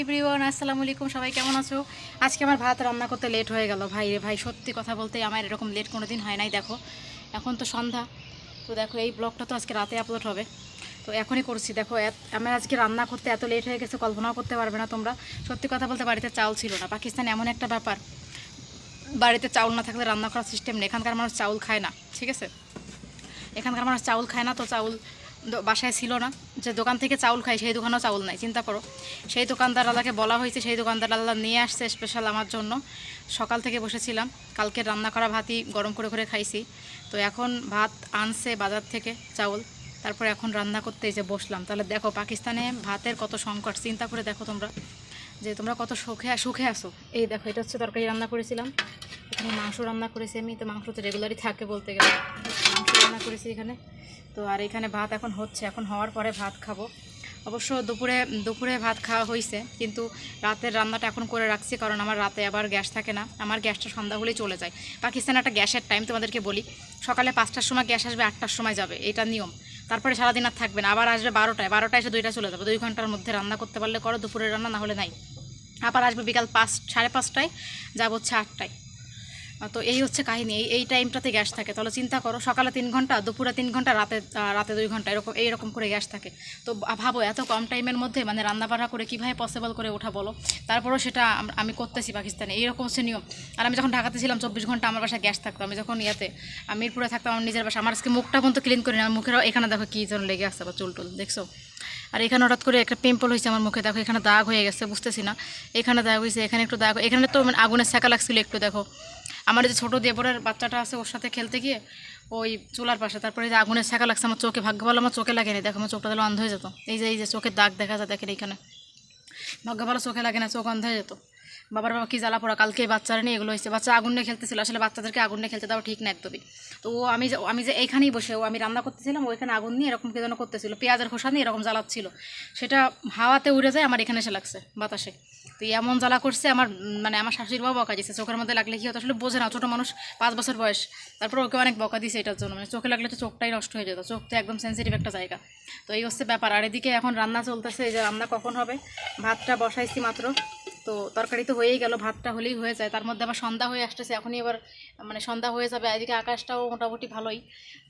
Everyone, আসসালামু আলাইকুম। সবাই কেমন আছো? আজকে আমার ভাত রান্না করতে লেট হয়ে গেল। ভাই রে ভাই, সত্যি কথা বলতে আমার এরকম লেট কোনো দিন হয় নাই, দেখো। এখন তো সন্ধ্যা। তো দেখো, এই ব্লগটা তো আজকে রাতে আপলোড হবে। তো এখনই করছি। দেখো আমার আজকে রান্না করতে এত লেট হয়ে গেছে, কল্পনাও করতে পারবে না তোমরা। সত্যি কথা বলতে বাড়িতে চাউল ছিল না। পাকিস্তান এমন একটা ব্যাপার। বাড়িতে চাউল না থাকলে রান্না করার সিস্টেম নেই। এখানকার মানুষ চাউল খায় না, ঠিক আছে? এখানকার মানুষ চাউল খায় না, তো চাউল বাসায় ছিল না। যে দোকান থেকে চাউল খাই সেই দোকানেও চাউল নাই, চিন্তা করো। সেই দোকানদার আল্লাহকে বলা হয়েছে, সেই দোকানদার আল্লাহ নিয়ে আসছে স্পেশাল আমার জন্য। সকাল থেকে বসেছিলাম, কালকে রান্না করা ভাতই গরম করে করে খাইছি। তো এখন ভাত আনছে বাজার থেকে চাউল। তারপরে এখন রান্না করতে যে বসলাম। তাহলে দেখো পাকিস্তানে ভাতের কত সংকট, চিন্তা করে দেখো তোমরা। যে তোমরা কত সুখে সুখে আসো এই দেখো, এটা হচ্ছে তরকারি রান্না করেছিলাম। এখানে মাংস রান্না করেছি আমি, তো মাংস তো রেগুলারই থাকে বলতে গেলে। করেছি এখানে। তো আর এখানে ভাত এখন হচ্ছে। এখন হওয়ার পরে ভাত খাব। অবশ্য দুপুরে দুপুরে ভাত খাওয়া হয়েছে কিন্তু রাতের রান্নাটা এখন করে রাখছি, কারণ আমার রাতে আবার গ্যাস থাকে না। আমার গ্যাসটা সন্ধ্যা হলেই চলে যায়। পাকিস্তানে একটা গ্যাসের টাইম তোমাদেরকে বলি। সকালে পাঁচটার সময় গ্যাস আসবে, আটটার সময় যাবে। এটা নিয়ম। তারপরে সারাদিন আর থাকবে না। আবার আসবে বারোটায়। বারোটায় এসে দুইটা চলে যাবে। দুই ঘণ্টার মধ্যে রান্না করতে পারলে করো, দুপুরের রান্না না হলে নাই। আবার আসবে বিকাল পাঁচ, সাড়ে পাঁচটায়। যাব হচ্ছে আটটায়। তো এই হচ্ছে কাহিনী, এই এই টাইমটাতে গ্যাস থাকে। তাহলে চিন্তা করো, সকালে তিন ঘণ্টা, দুপুরে তিন ঘণ্টা, রাতে রাতে দুই ঘণ্টা, এরকম, এইরকম করে গ্যাস থাকে। তো ভাবো, এত কম টাইমের মধ্যে মানে রান্নাবাড়া করে কীভাবে পসিবল করে ওঠা বলো? তারপরেও সেটা আমি করতেছি পাকিস্তানে, এইরকম হচ্ছে নিয়ম। আর আমি যখন ঢাকাতে ছিলাম, চব্বিশ ঘণ্টা আমার বাসায় গ্যাস থাকতো। আমি যখন ইয়াতে মিরপুরে থাকতাম, আমার নিজের বাসা, আমার আজকে মুখটা পর্যন্ত ক্লিন করি না আমার মুখের এখানে দেখো কী যেন লেগে আসছে বা চুল টুল দেখছ? আর এখানে হঠাৎ করে একটা পিম্পল হয়েছে আমার মুখে, দেখো, এখানে দাগ হয়ে গেছে, বুঝতেছি না। এখানে দাগ হয়েছে, এখানে একটু দাগ এখানে তো মানে আগুনের সেকা লাগছিল একটু, দেখো। আমার যে ছোটো দেবরের বাচ্চাটা আছে ওর সাথে খেলতে গিয়ে ওই চুলার পাশে, তারপরে যে আগুনের সেকা লাগছে, আমার চোখে ভাগ্য ভালো, আমার চোখে লাগেনি। দেখো, আমার চোখটা তাহলে অন্ধ হয়ে যেত। এই যে এই যে, চোখের দাগ দেখা যায়, দেখেন এইখানে। ভাগ্য ভালো, চোখে লাগে না, চোখ অন্ধ হয়ে যেত। বাবার বাবা কি জ্বালা পড়া? কালকে বাচ্চারা নিয়ে এগুলো হয়েছে। বাচ্চা আগুন নিয়ে খেলতেছিল। আসলে বাচ্চাদেরকে আগুন নিয়ে খেলতে দেওয়া ঠিক না একদমই। তো ও আমি আমি যে এইখানেই বসে, ও আমি রান্না করতেছিলাম ওইখানে আগুন নিয়ে এরকম কি যেন করতেছিল। পেঁয়াজের খোসা নিয়ে এরকম জ্বালাচ্ছিল। সেটা হাওয়াতে উড়ে যায়, আমার এখানে এসে লাগছে বাতাসে। তো এমন জ্বালা করছে আমার মানে আমার শাশুড়ির বাবা বকা দিচ্ছে চোখের মধ্যে লাগলে কি হতো আসলে বোঝে না। ছোটো মানুষ, পাঁচ বছর বয়স। তারপর ওকে অনেক বকা দিছে এটার জন্য। মানে চোখে লাগলে তো চোখটাই নষ্ট হয়ে যেত। চোখ তো একদম সেন্সিটিভ একটা জায়গা। তো এই হচ্ছে ব্যাপার। আর এদিকে এখন রান্না চলতেছে, এই যে রান্না কখন হবে? ভাতটা বসাইছি মাত্র। তো তরকারি তো হয়েই গেল, ভাতটা হলেই হয়ে যায়। তার মধ্যে আমার সন্ধ্যা হয়ে আসতেছে, এখনই এবার মানে সন্ধ্যা হয়ে যাবে। এদিকে আকাশটাও মোটামুটি ভালোই।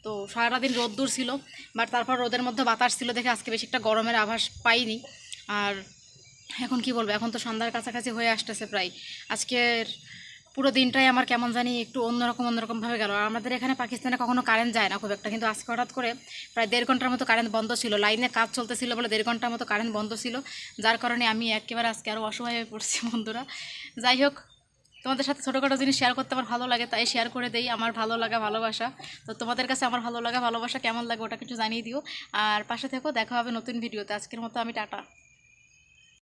তো সারাদিন রোদ্দুর ছিল, বাট তারপর রোদের মধ্যে বাতাস ছিল দেখে আজকে বেশি একটা গরমের আভাস পাইনি। আর এখন কি বলব, এখন তো সন্ধ্যার কাছাকাছি হয়ে আসতেছে প্রায়। আজকের পুরো দিনটাই আমার কেমন জানি একটু অন্যরকম অন্যরকমভাবে গেল। আর আমাদের এখানে পাকিস্তানে কখনো কারেন্ট যায় না খুব একটা। কিন্তু আজকে হঠাৎ করে প্রায় দেড় ঘণ্টার মতো কারেন্ট বন্ধ ছিল। লাইনে কাজ চলতেছিল বলে দেড় ঘণ্টার মতো কারেন্ট বন্ধ ছিল। যার কারণে আমি একেবারে আজকে আরও অসহায় হয়ে পড়ছি বন্ধুরা। যাই হোক, তোমাদের সাথে ছোটোখাটো জিনিস শেয়ার করতে আমার ভালো লাগে, তাই শেয়ার করে দেই আমার ভালো লাগা, ভালোবাসা। তো তোমাদের কাছে আমার ভালো লাগা, ভালোবাসা কেমন লাগে ওটা কিছু জানিয়ে দিও। আর পাশে থেকেও দেখা হবে নতুন ভিডিওতে আজকের মতো আমি টাটা।